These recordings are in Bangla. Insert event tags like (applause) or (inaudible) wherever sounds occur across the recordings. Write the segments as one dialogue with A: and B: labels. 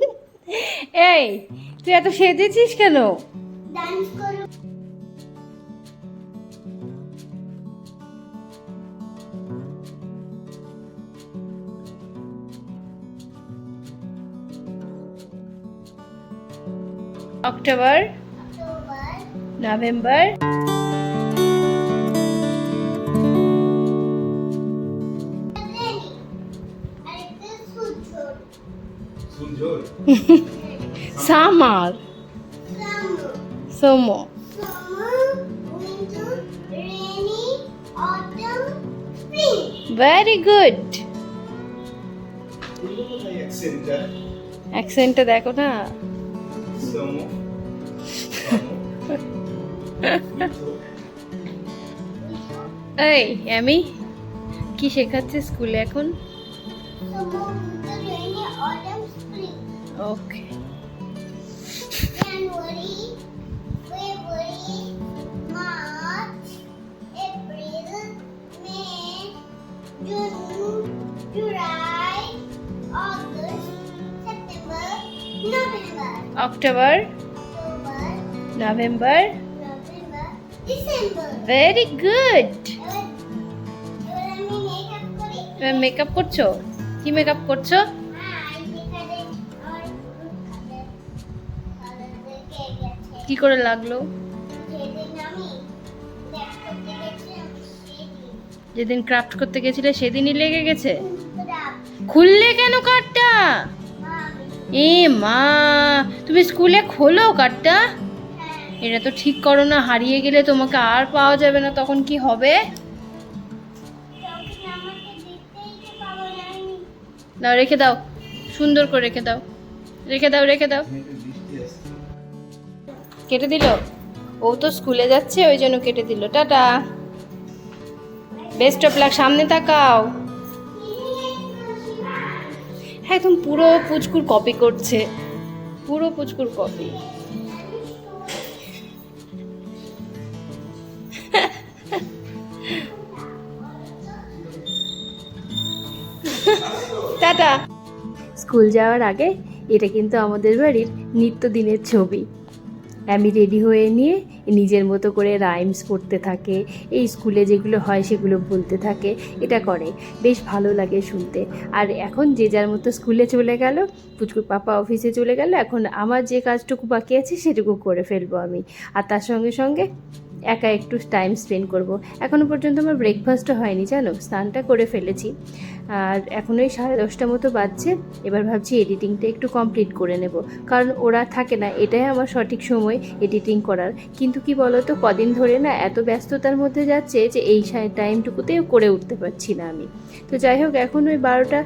A: (laughs) এই তুই এত সেজেছিস কেন?
B: ডান্স করো।
A: অক্টোবর
B: অক্টোবর
A: নভেম্বর সামার সোমো. ভেরি গুড
C: অ্যাকসেন্টটা
A: দেখো না? (laughs) এই আমি কি শেখাচ্ছে স্কুলে এখন?
B: November,
A: October November
B: November,
A: very good
B: makeup
A: করছ? কি মেকআপ করছ? কি করে লাগল?
B: যেদিন
A: ক্রাফট করতে গেছিলে সেদিনই লেগে গেছে? খুললে কেন কার্ডটা এ মা, তুমি স্কুলে খোলো কার্ডটা এটা তো ঠিক করো না, হারিয়ে গেলে তোমাকে আর পাওয়া যাবে না, তখন কি হবে? দাও, রেখে দাও, সুন্দর করে রেখে দাও রেখে দাও রেখে দাও। কেটে দিল? ও তো স্কুলে যাচ্ছে, ওই জন্য কেটে দিল। টাটা। বেস্ট অফ লাক সামনে তাকাও। হ্যাঁ একদম পুরো পুচকুর কপি করছে। পুরো পুচকুর কপি টাটা। স্কুল যাওয়ার আগে এটা কিন্তু আমাদের বাড়ির নিত্যদিনের ছবি। আমি রেডি হয়ে নিয়ে নিজের মতো করে রাইমস পড়তে থাকে, এই স্কুলে যেগুলো হয় সেগুলো বলতে থাকে, এটা করে। বেশ ভালো লাগে শুনতে। আর এখন যে যার মতো স্কুলে চলে গেল, পুচকুর পাপা অফিসে চলে গেল, এখন আমার যে কাজটুকু বাকি আছে সেটুকু করে ফেলব আমি। আর তার সঙ্গে সঙ্গে একা একটু টাইম স্পেন্ড করব। এখনও পর্যন্ত আমার ব্রেকফাস্টও হয়নি, জানো? স্নানটা করে ফেলেছি। আর এখন ওই সাড়ে দশটা মতো বাজছে, এবার ভাবছি এডিটিংটা একটু কমপ্লিট করে নেব। কারণ ওরা থাকে না, এটাই আমার সঠিক সময় এডিটিং করার। কিন্তু কি বলতো, কদিন ধরে না এত ব্যস্ততার মধ্যে যাচ্ছে যে এই টাইমটুকুতেও করে উঠতে পারছি না আমি। তো যাই হোক, এখন ওই বারোটা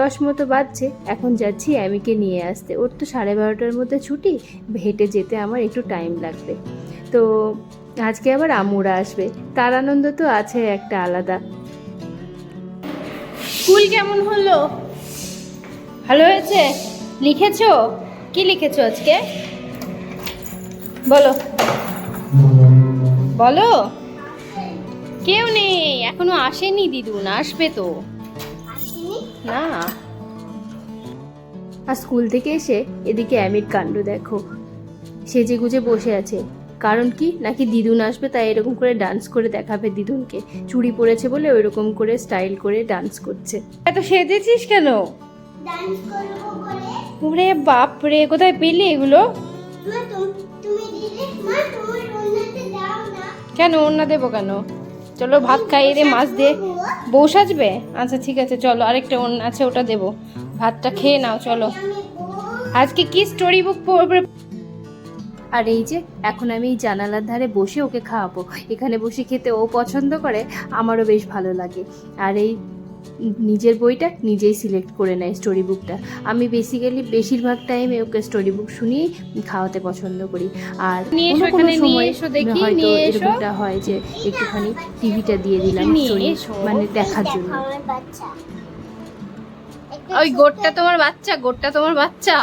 A: দশ মতো বাজছে। এখন যাচ্ছি অ্যামিকে নিয়ে আসতে। ওর তো সাড়ে বারোটার মধ্যে ছুটি, হেঁটে যেতে আমার একটু টাইম লাগবে। তো আজকে আবার আমুরা আসবে। তার আনন্দ তো আছে একটা আলাদা। স্কুল কেমন হলো? ভালো হয়েছে? লিখেছো? কি লিখেছো আজকে? বলো। বলো। কেউ নেই। এখনও আসেনি দিদুন আসবে তো। না। আর স্কুল থেকে এসে এদিকে অ্যামির কাণ্ড দেখো। সেজে গুজে বসে আছে। কারণ কি? নাকি দিদুন আসবে তাই এরকম করে ডান্স করে দেখাবে দিদুনকে। চুড়ি পরেছে বলে ওইরকম করে স্টাইল করে ডান্স করছে। এত সেজেছিস কেন?
B: ডান্স করব বলে
A: ওরে বাপ রে কোথায় পেলি এগুলো? কেন অন্য দেবো কেন? চলো ভাত খাইয়ে দে। মাছ দিয়ে বউ। সাজবে? আচ্ছা ঠিক আছে চলো আরেকটা অন্য আছে ওটা দেবো। ভাতটা খেয়ে নাও চলো। আজকে কি স্টোরি বুক পড়বে? আর এই যে এখন আমি এই জানালার ধারে বসে ওকে খাওয়াবো। এখানে বসে খেতে ও পছন্দ করে আমারও বেশ ভালো লাগে। আর এই নিজের বইটা নিজেই সিলেক্ট করে নেয় স্টোরি বুকটা আমি বেসিক্যালি বেশিরভাগ টাইমে ওকে স্টোরি বুক শুনিয়েই খাওয়াতে পছন্দ করি। আর
D: নিয়ে এসো,
A: কোনো কোনো সময় হয়তো এরকমটা হয় যে একটুখানি টিভিটা দিয়ে দিলাম। মানে দেখার জন্য।
D: ওই গোটটা তোমার বাচ্চা গোটটা তোমার বাচ্চা।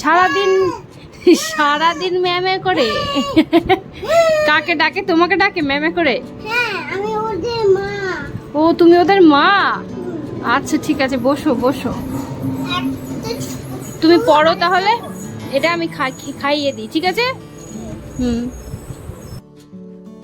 B: সারাদিন
D: সারাদিন ম্যামে করে? কাকে ডাকে? তোমাকে ডাকে ম্যামে করে?
B: হ্যাঁ
D: ও তুমি ওদের মা? আচ্ছা ঠিক আছে বসো বসো। তুমি পড়ো তাহলে? এটা আমি খাইয়ে দিই ঠিক আছে? হুম।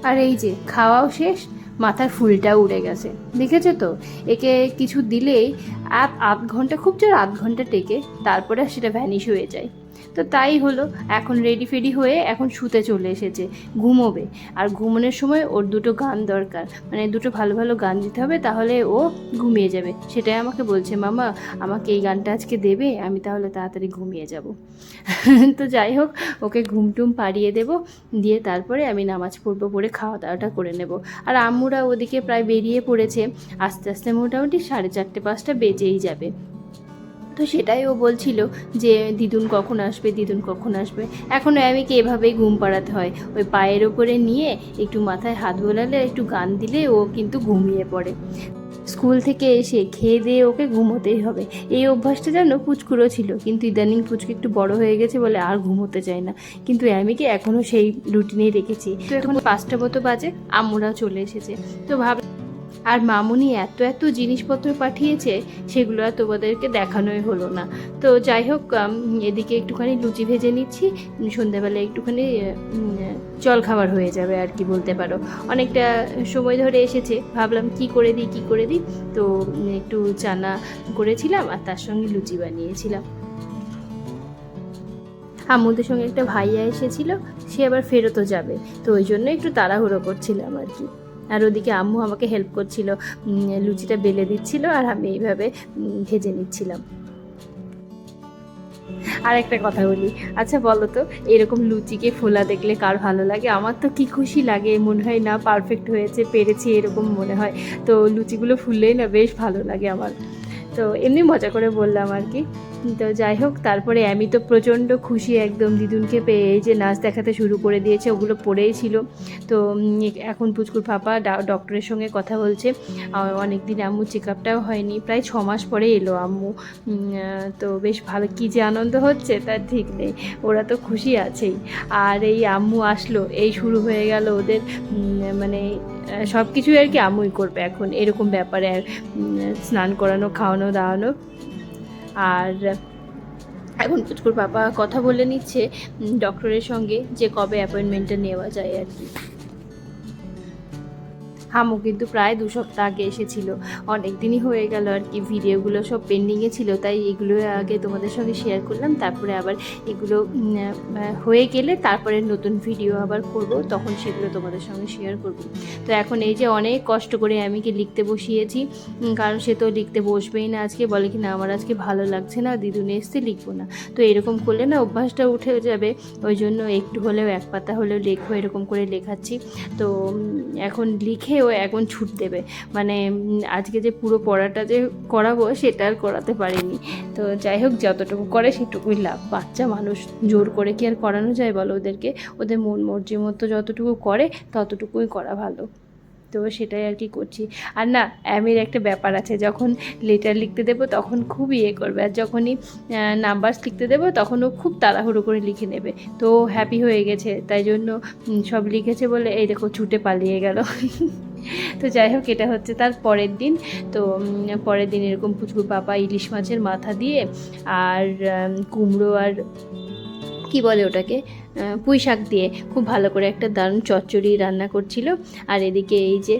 A: আর এই যে খাওয়াও শেষ মাথার ফুলটা উড়ে গেছে। দেখেছ তো? একে কিছু দিলেই আধ আধ ঘণ্টা, খুব জোর আধ ঘণ্টা টেকে, তারপরে সেটা ভ্যানিশ হয়ে যায়। তো তাই হলো, এখন রেডি ফেডি হয়ে এখন শুতে চলে এসেছে, ঘুমোবে। আর ঘুমানোর সময় ওর দুটো গান দরকার মানে দুটো ভালো ভালো গান দিতে হবে, তাহলে ও ঘুমিয়ে যাবে। সেটাই আমাকে বলছে, মামা, আমাকে এই গানটা আজকে দেবে, আমি তাহলে তাড়াতাড়ি ঘুমিয়ে যাব। (laughs) তো যাই হোক, ওকে ঘুমটুম পাড়িয়ে দেবো, দিয়ে তারপরে আমি নামাজ পড়ব পড়ে খাওয়া দাওয়াটা করে নেব। আর আম্মুরা ওদিকে প্রায় বেরিয়ে পড়েছে, আস্তে আস্তে মোটামুটি সাড়ে চারটে পাঁচটা বেজেই যাবে। তো সেটাই ও বলছিল যে, দিদুন কখন আসবে? দিদুন কখন আসবে? এখনও আমিকে এভাবেই ঘুম পাড়াতে হয়। ওই পায়ের ওপরে নিয়ে একটু মাথায় হাত বোলালে একটু গান দিলে ও কিন্তু ঘুমিয়ে পড়ে। স্কুল থেকে এসে খেয়ে দিয়ে ওকে ঘুমোতেই হবে। এই অভ্যাসটা যেন পুচকুরও ছিল। কিন্তু ইদানিং পুচকু একটু বড় হয়ে গেছে বলে আর ঘুমোতে চায় না। কিন্তু অ্যামিকে এখনও সেই রুটিনেই রেখেছি। তো এখন পাঁচটা মতো বাজে, আম্মুরাও চলে এসেছে। তো ভাব আর মামুনি এত এত জিনিসপত্র পাঠিয়েছে সেগুলো আর তোমাদেরকে দেখানোই হলো না। তো যাই হোক এদিকে একটুখানি লুচি ভেজে নিচ্ছি সন্ধ্যাবেলা একটুখানি উম, জল খাবার হয়ে যাবে আর কি বলতে পারো। অনেকটা সময় ধরে এসেছে ভাবলাম কি করে দিই কি করে দিই তো একটু চানা করেছিলাম আর তার সঙ্গে লুচি বানিয়েছিলাম। আম্মুদের সঙ্গে একটা ভাইয়া এসেছিল সে আবার ফেরতও যাবে তো ওই জন্য একটু তাড়াহুড়ো করছিলাম আর কি। আর ওদিকে আম্মু আমাকে হেল্প করছিল লুচিটা বেলে দিচ্ছিল আর আমি এইভাবে ভেজে নিচ্ছিলাম। আর একটা কথা বলি আচ্ছা বলো তো, এরকম লুচিকে ফোলা দেখলে কার ভালো লাগে? আমার তো কি খুশি লাগে, মনে হয় না পারফেক্ট হয়েছে, পেরেছি এরকম মনে হয়। তো লুচিগুলো ফুললেই না বেশ ভালো লাগে আমার। তো এমনি মজা করে বললাম আর কি। তো যাই হোক, তারপরে আমি তো প্রচণ্ড খুশি একদম। দিদুনকে পেয়ে এই যে নাচ দেখাতে শুরু করে দিয়েছে, ওগুলো পড়েই ছিল। তো এখন পুচকুর পাপা ডক্টরের সঙ্গে কথা বলছে। অনেক দিন আম্মু চেক আপটাও হয়নি, প্রায় ছ মাস পরে এলো আম্মু। তো বেশ ভালো, কী যে আনন্দ হচ্ছে তার ঠিক নেই, ওরা তো খুশি আছেই। আর এই আম্মু আসলো, এই শুরু হয়ে গেল ওদের মানে সব কিছুই আর কি আমুই করবে এখন এরকম ব্যাপারে আর, স্নান করানো খাওয়ানো দাওয়ানো। আর এখন পুচকুর বাবা কথা বলে নিচ্ছে ডক্টরের সঙ্গে যে কবে অ্যাপয়েন্টমেন্টটা নেওয়া যায় আর কি। হামু কিন্তু প্রায় দু সপ্তাহ আগে এসেছিল। অনেক দিনই হয়ে গেল আর কি, ভিডিওগুলো সব পেন্ডিংয়ে ছিল, তাই এগুলো আগে তোমাদের সঙ্গে শেয়ার করলাম, তারপরে আবার এগুলো হয়ে গেলে তারপরে নতুন ভিডিও আবার করব, তখন সেগুলো তোমাদের সঙ্গে শেয়ার করব। তো এখন এই যে অনেক কষ্ট করে আমি কি লিখতে বসিয়েছি কারণ সে তো লিখতে বসবেই না আজকে, বলে কি না আমার আজকে ভালো লাগছে না, দিদুনে এসতে লিখব না। তো এরকম করলে না অভ্যাসটা উঠে যাবে, ওই জন্য একটু হলেও এক পাতা হলেও লেখো, এরকম করে লেখাচ্ছি। তো এখন লিখে ও এখন ছুট দেবে। মানে আজকে যে পুরো পড়াটা যে করাবো সেটা আর করাতে পারিনি। তো যাই হোক, যতটুকু করে সেটুকুই লাভ। বাচ্চা মানুষ জোর করে কি আর করানো যায় বলো ওদেরকে? ওদের মন মর্জির মতো যতটুকু করে, ততটুকুই করা ভালো। তো সেটাই আর কি করছি। আর না অ্যামের একটা ব্যাপার আছে, যখন লেটার লিখতে দেবো তখন খুব ইয়ে করবে, আর যখনই নাম্বারস লিখতে দেবো তখন ও খুব তাড়াহুড়ো করে লিখে নেবে। তো হ্যাপি হয়ে গেছে, তাই জন্য সব লিখেছে বলে, এই দেখো, ছুটে পালিয়ে গেল। (laughs) তো যাই হোক, এটা হচ্ছে তার পরের দিন। তো পরের দিন এরকম পুচকু পাপা ইলিশ মাছের মাথা দিয়ে, আর কুমড়ো আর, কি বলে ওটাকে? পুঁই শাক দিয়ে খুব ভালো করে একটা দারুণ চচ্চড়ি রান্না করছিল। আর এদিকে এই যে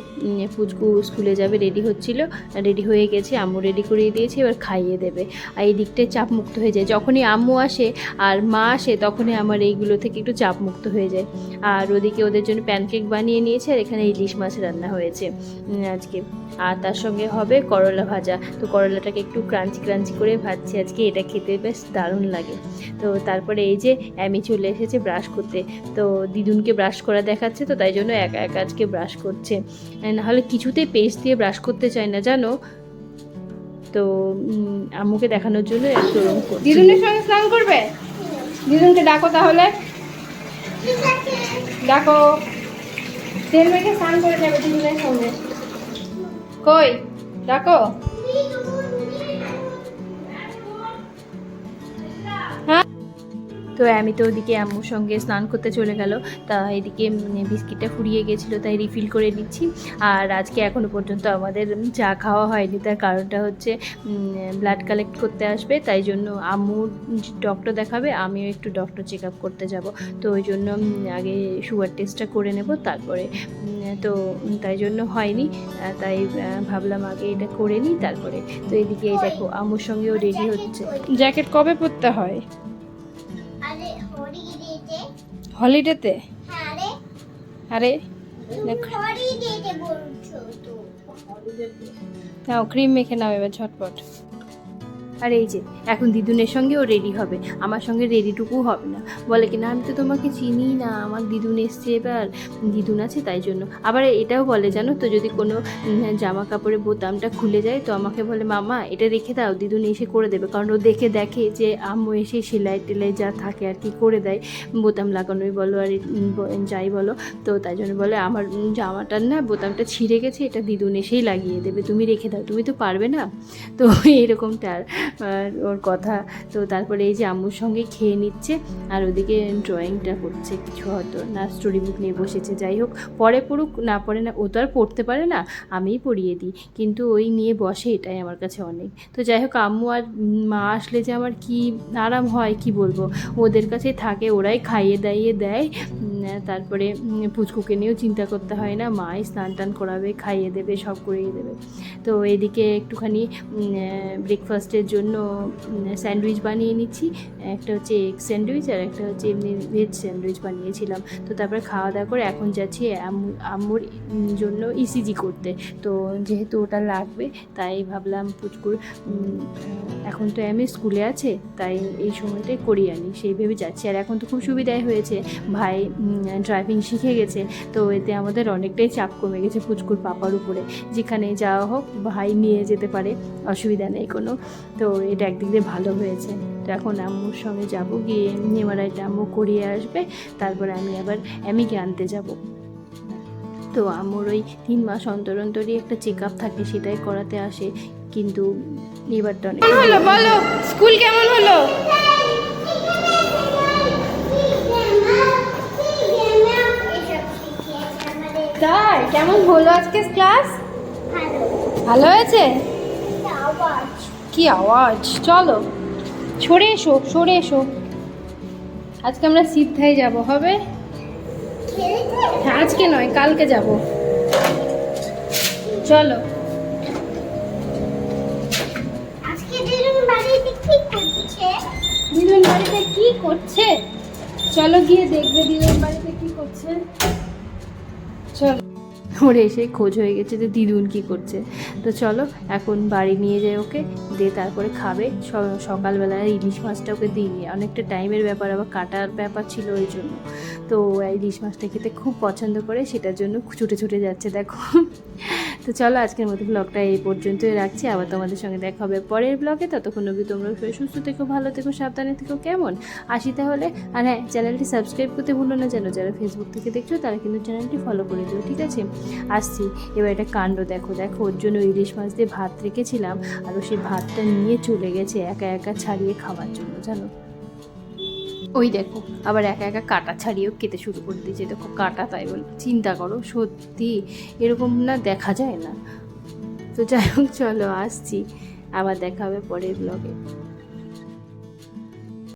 A: ফুচকু স্কুলে যাবে রেডি হচ্ছিল। রেডি হয়ে গেছে, আম্মু রেডি করিয়ে দিয়েছে, এবার খাইয়ে দেবে। আর এই দিকটায় চাপ মুক্ত হয়ে যায়। যখনই আম্মু আসে আর মা আসে, তখনই আমার এইগুলো থেকে একটু চাপ মুক্ত হয়ে যায়। আর ওদিকে ওদের জন্য প্যানকেক বানিয়ে নিয়েছে, আর এখানে ইলিশ মাছ রান্না হয়েছে। আজকে। আর তার সঙ্গে হবে করলা ভাজা। তো করলাটাকে একটু ক্রাঞ্চি ক্রাঞ্চি করে ভাজছি আজকে। এটা খেতে বেশ দারুণ লাগে। তো তারপরে এই যে, অ্যামি চলে এসেছে ব্রাশ করতে। তো দিদুনকে ব্রাশ করা দেখাচ্ছে, তো তাই জন্য একা একা আজকে ব্রাশ করছে। নাহলে কিছুতেই পেস্ট দিয়ে ব্রাশ করতে চায় না, জানো? তো আম্মুকে দেখানোর জন্য একটু।
D: দিদুনের সঙ্গে স্নান করবে? দিদুনকে ডাকো তাহলে। ডাকো। তেল মেখে স্নান করে যাবে দিদুনের সঙ্গে। কই? ডাকো।
A: তো আমি তো ওদিকে আম্মুর সঙ্গে স্নান করতে চলে গেল। তা এদিকে বিস্কিটটা ফুরিয়ে গেছিল, তাই রিফিল করে নিচ্ছি। আর আজকে এখনও পর্যন্ত আমাদের চা খাওয়া হয়নি। তার কারণটা হচ্ছে ব্লাড কালেক্ট করতে আসবে। তাই জন্য আম্মু ডক্টর দেখাবে, আমিও একটু ডক্টর চেক আপ করতে যাব। তো ওই জন্য আগে সুগার টেস্টটা করে নেব, তারপরে তো তাই জন্য হয়নি। তাই ভাবলাম আগে এটা করে নিই, তারপরে। তো এদিকে দেখো, আম্মুর সঙ্গেও রেডি হচ্ছে।
D: জ্যাকেট কবে পরতে হয়?
B: হলিডেতে? আরে।
D: নাও ক্রিম মেখে নাও এবার ঝটপট।
A: আর এই যে, এখন দিদুনের সঙ্গেও রেডি হবে। আমার সঙ্গে রেডিটুকু হবে না। বলে কি না আমি তো তোমাকে চিনি না, আমার দিদুন এসছে এবার। দিদুন আছে তাই জন্য। আবার এটাও বলে, জানো তো, যদি কোনো জামা কাপড়ের বোতামটা খুলে যায়, তো আমাকে বলে, মামা, এটা রেখে দাও, দিদুন এসে করে দেবে কারণ ও দেখে দেখে যে, আম্মু এসে সেলাই টেলাই যা থাকে আর কি করে দেয়, বোতাম লাগানোই বলো আর যাই বলো। তো তাই জন্য বলে, আমার জামাটার না, বোতামটা ছিঁড়ে গেছে, এটা দিদুন এসেই লাগিয়ে দেবে। তুমি রেখে দাও, তুমি তো পারবে না? তো এরকমটা আর ওর কথা। তো তারপরে এই যে আম্মুর সঙ্গে খেয়ে নিচ্ছে, আর ওদিকে ড্রয়িংটা করছে কিছু হয়তো না স্টোরি বুক নিয়ে বসেছে, যাই হোক। পরে পড়ুক, না পড়ে না, ও তো আর পড়তে পারে না, আমিই পড়িয়ে দিই। কিন্তু ওই নিয়ে বসে, এটাই আমার কাছে অনেক। তো যাই হোক, আম্মু আর মা আসলে যে আমার কি আরাম হয়, কি বলব? ওদের কাছে থাকে, ওরাই খাইয়ে দাইয়ে দেয়। তারপরে পুচকুকে নিয়েও চিন্তা করতে হয় না মাই স্নান টান করাবে, খাইয়ে দেবে, সব করিয়ে দেবে। তো এদিকে একটুখানি ব্রেকফাস্টের জন্য স্যান্ডউইচ বানিয়ে নিচ্ছি। একটা হচ্ছে এগ স্যান্ডউইচ আর একটা হচ্ছে এমনি ভেজ স্যান্ডউইচ বানিয়েছিলাম। তো তারপরে খাওয়া দাওয়া করে এখন যাচ্ছি আম্মু আম্মুর জন্য ইসিজি করতে। তো যেহেতু ওটা লাগবে, তাই ভাবলাম পুচকুর এখন তো আমি স্কুলে আছে, তাই এই সময়টাই করি আনি, সেই ভেবে যাচ্ছি। আর এখন তো খুব সুবিধাই হয়েছে। ভাই ড্রাইভিং শিখে গেছে, তো এতে আমাদের অনেকটাই চাপ কমে গেছে পুচকুর পাপার উপরে। যেখানে যাওয়া হোক, ভাই নিয়ে যেতে পারে, অসুবিধা নেই কোনো। তো এটা একদিক দিয়ে ভালো হয়েছে। তো এখন আম্মুর সঙ্গে যাব, গিয়ে নেমারাইটা আম্মু করিয়ে আসবে, তারপরে আমি আবার অ্যামিকে আনতে যাব। তো আমার ওই তিন মাস অন্তর অন্তরই একটা চেক আপ থাকে, সেটাই করাতে আসে, কিন্তু এবারটা অনেক
D: বলো স্কুল কেমন হলো? তাই? কেমন হলো আজকে ক্লাস? ভালো। হয়েছে? কি আওয়াজ? চলো সরে এসো সরে এসো। আজকে আমরা সিদ্ধায় যাব হবে? হ্যাঁ আজকে নয় কালকে যাব। চলো।
B: আজকে দিলুন বাড়িতে কি করছে?
D: দিদুন বাড়িতে কি করছে? চলো গিয়ে দেখবে দিদুন বাড়িতে কি করছে। চলো।
A: ওর এসে খোঁজ হয়ে গেছে যে দিদুন কি করছে। তো চলো, এখন বাড়ি নিয়ে যাই ওকে, দিয়ে তারপরে খাবে। স- সকালবেলায় ইলিশ মাছটা ওকে দিই অনেকটা টাইমের ব্যাপার, আবার কাটার ব্যাপার ছিল ওই জন্য। তো ইলিশ মাছটা খেতে খুব পছন্দ করে, সেটার জন্য ছুটে ছুটে যাচ্ছে, দেখো। তো চলো আজকের মতো ব্লগটা এই পর্যন্তই রাখছি। আবার তোমাদের সঙ্গে দেখা হবে পরের ব্লগে ততক্ষণ অবধি তোমরা সুস্থ থেকো, ভালো থেকো, সাবধানে থেকো, কেমন? আসি তাহলে। আর হ্যাঁ চ্যানেলটি সাবস্ক্রাইব করতে ভুলো না যেন যারা ফেসবুক থেকে দেখছ, তারা কিন্তু চ্যানেলটি ফলো করে দিও, ঠিক আছে? আসছি। এবার এটা কাণ্ড দেখো। দেখো, ওর জন্য ইলিশ মাছ দিয়ে ভাত রেখেছিলাম। আর সেই ভাতটা নিয়ে চলে গেছে একা একা ছাড়িয়ে খাওয়ার জন্য, জানো? ওই দেখো, আবার একা একা কাটা ছাড়িয়েও কেটে শুরু করে দিয়েছে। দেখো, কাটা তাই বল, চিন্তা করো, সত্যি এরকম না দেখা যায় না। তো যাই হোক, চলো আসছি। আবার দেখা হবে পরের ব্লগে